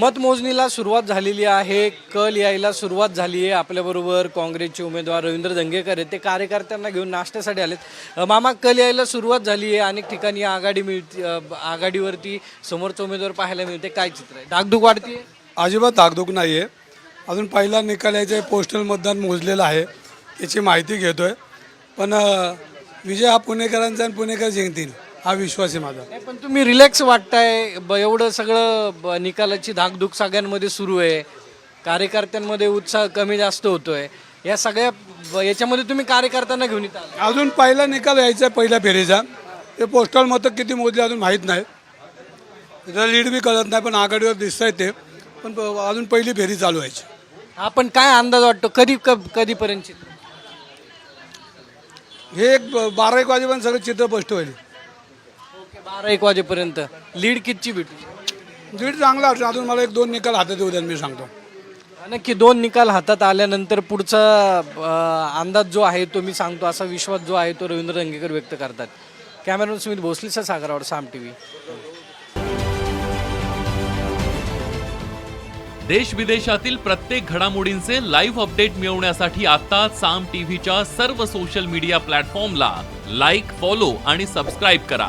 मतमोजणीला सुरुवात झालेली आहे. कल यायला सुरुवात झाली आहे आपल्याबरोबर काँग्रेसचे उमेदवार रवींद्र दंगेकर आहेत. ते कार्यकर्त्यांना घेऊन नाश्त्यासाठी आलेत. मामा कल यायला सुरुवात झाली आहे अनेक ठिकाणी आघाडी मिळते आघाडीवरती समोरचा उमेदवार पाहायला मिळते. काय चित्र आहे? डागडुग वाढते अजिबात धाकधूक नाही आहे अजून पहिला निकाल याचे पोस्टल मतदान मोजलेलं आहे. याची माहिती घेतो आहे पण विजय हा पुणेकरांचा आणि पुणेकर जिंकतील. हा विश्वास आहे माझा. नाही पण तुम्ही रिलॅक्स वाटताय. ब- एवढं सगळं ब- निकालाची धाकधूक सगळ्यांमध्ये सुरू आहे. कार्यकर्त्यांमध्ये उत्साह कमी जास्त होतोय. या सगळ्या ब- याच्यामध्ये तुम्ही कार्यकर्त्यांना घेऊन येत. अजून पहिला निकाल यायचा आहे पहिल्या फेरीचा. ते पोस्टल मतं किती मोजले अजून माहीत नाही. त्याचा लीड बी कळत नाही पण आघाडीवर दिसत आहे ते. पण प- अजून पहिली फेरी चालू व्हायची. आपण काय अंदाज वाटतो? कधी क- कधीपर्यंत चित्र? हे एक ब- बारा एक वाजेपर्यंत सगळं चित्र स्पष्ट होईल. बारा एक वाजेपर्यंत. लीड कितची भेटू लीड चांगला असेल अजून मला एक दोन निकाल हातात येऊ द्या मी सांगतो. नक्की दोन निकाल हातात आल्यानंतर पुढचा अ, अंदाज जो आहे तो मी सांगतो. असा विश्वास जो आहे तो रवींद्र दंगेकर व्यक्त करतात. कॅमेरामॅन सुमित भोसलेचा सागरावर साम टीव्ही. देश विदेशातील प्रत्येक घडामोडींचे लाईव्ह अपडेट मिळवण्यासाठी आता साम टीव्हीच्या सर्व सोशल मीडिया प्लॅटफॉर्मला लाईक फॉलो आणि सबस्क्राईब करा.